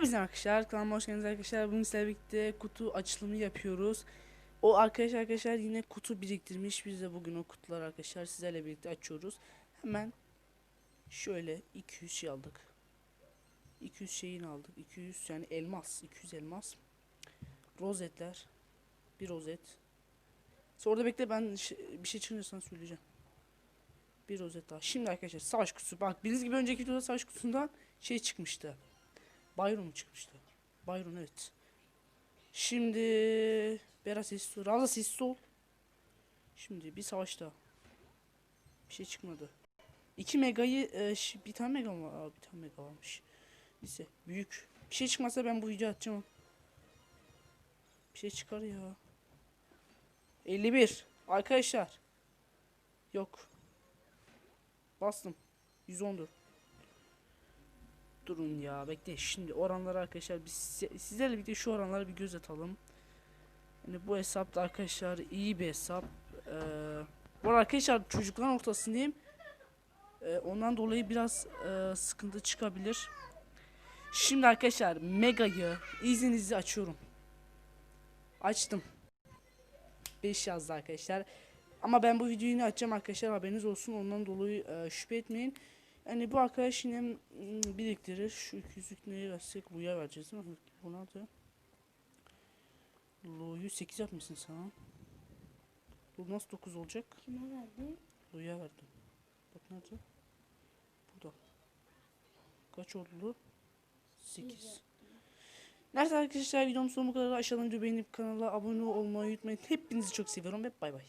Hepinize arkadaşlar kanalıma hoş geldiniz arkadaşlar. Bugün sizlerle birlikte kutu açılımı yapıyoruz. O arkadaş arkadaşlar yine kutu biriktirmiş. Biz de bugün o kutuları arkadaşlar sizlerle birlikte açıyoruz. Hemen şöyle 200 şey aldık. 200 şeyini aldık. 200 yani elmas. 200 elmas. Rozetler. Bir rozet. Sonra da bekle ben bir şey çıkınca söyleyeceğim. Bir rozet daha. Şimdi arkadaşlar savaş kutusu. Bak bildiğiniz gibi önceki videoda savaş kutusundan şey çıkmıştı. Byron çıkmıştı. Byron evet. Şimdi ol. Ravza sessiz ol. Şimdi bir savaşta. Bir şey çıkmadı. 2 megayı e, bir tane mega mı? Aa, bir tane mega varmış. Neyse büyük. Bir şey çıkmazsa ben bu videoyu atacağım. Bir şey çıkar ya. 51. Arkadaşlar. Yok. Bastım. 114. Durun ya bekle şimdi oranları arkadaşlar biz size- sizlerle birlikte şu oranlara bir göz atalım. Yani bu hesap da arkadaşlar iyi bir hesap. Ee, bu arkadaşlar çocukların ortasındayım. Ee, ondan dolayı biraz e, sıkıntı çıkabilir. Şimdi arkadaşlar Mega'yı izninizle açıyorum. Açtım. 5 yazdı arkadaşlar. Ama ben bu videoyu açacağım arkadaşlar haberiniz olsun. Ondan dolayı e, şüphe etmeyin. Yani bu arkadaş yine mm, biriktirir. Şu 200'lük neye versek Lu'ya vereceğiz değil mi? Bu nerede? Lu'yu 8 yapmışsın sen. Lu nasıl 9 olacak? Kime verdin? Lu'ya verdim. Bak nerede? Burada. Kaç oldu Lu? 8. Neyse arkadaşlar videomun sonu bu kadar. Aşağıdan videoyu beğenip kanala abone olmayı unutmayın. Hepinizi çok seviyorum ve bay bay.